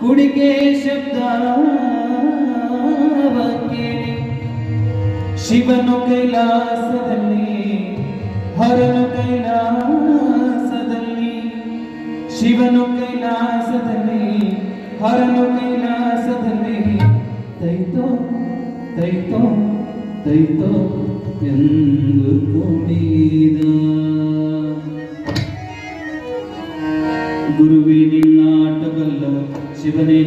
ಕುಡಿಕೆ ಶಬ್ದ ಶಿವನು ಕೈಲಾಸದಲ್ಲಿ, ಹರನು ಕೈಲಾಸದಲ್ಲಿ, ಶಿವನು ಕೈಲಾಸದಲ್ಲಿ, ಹರನು ಕೈಲಾಸದಲ್ಲಿ, ತೈತೋ ತೈತೋ ತೈತೋ ಎಂದು ಕೋಮಿ. ഗുരുവിനിൽ നാട്ടകല്ല ശിവനെ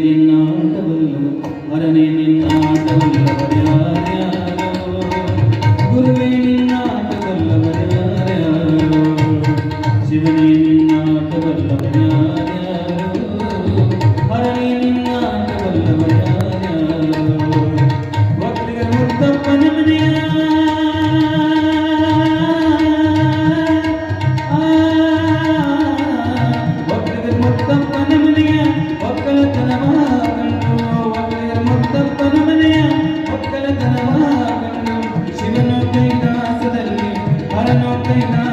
ಕೈನಾ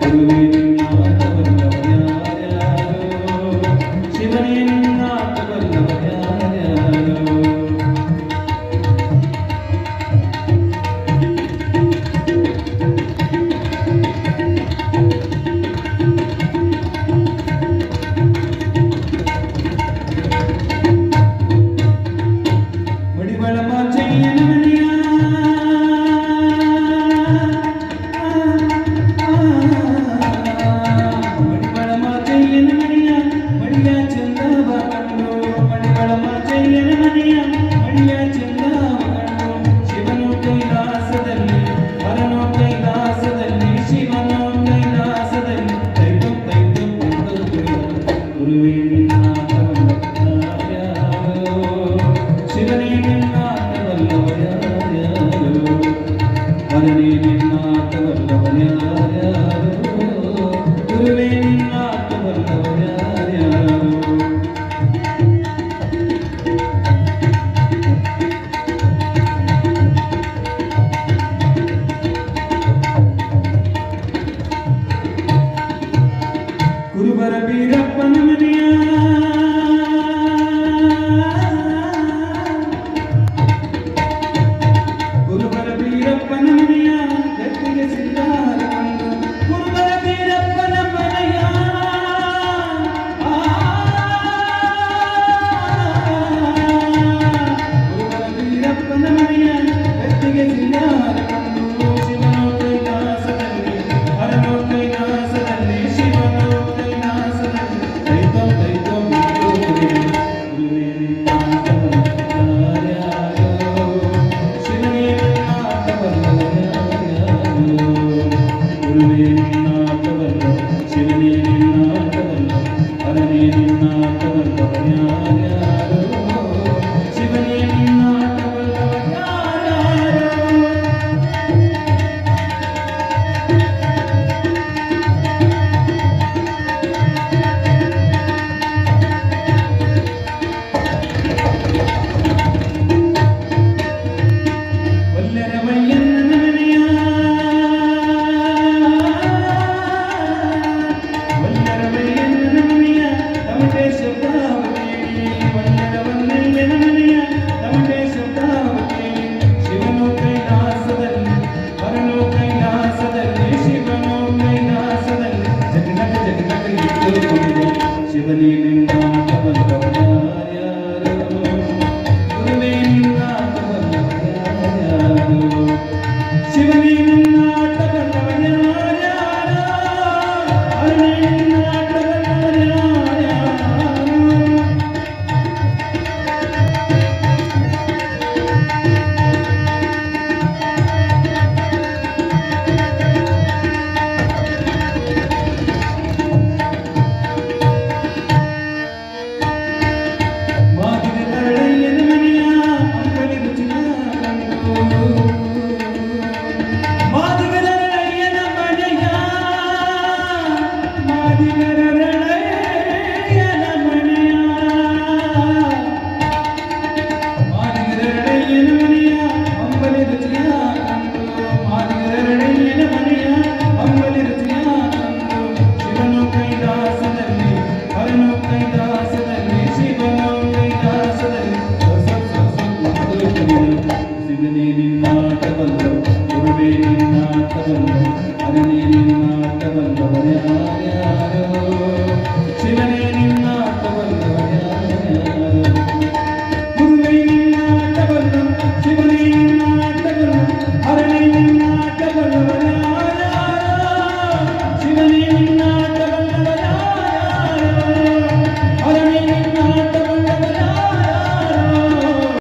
திருவே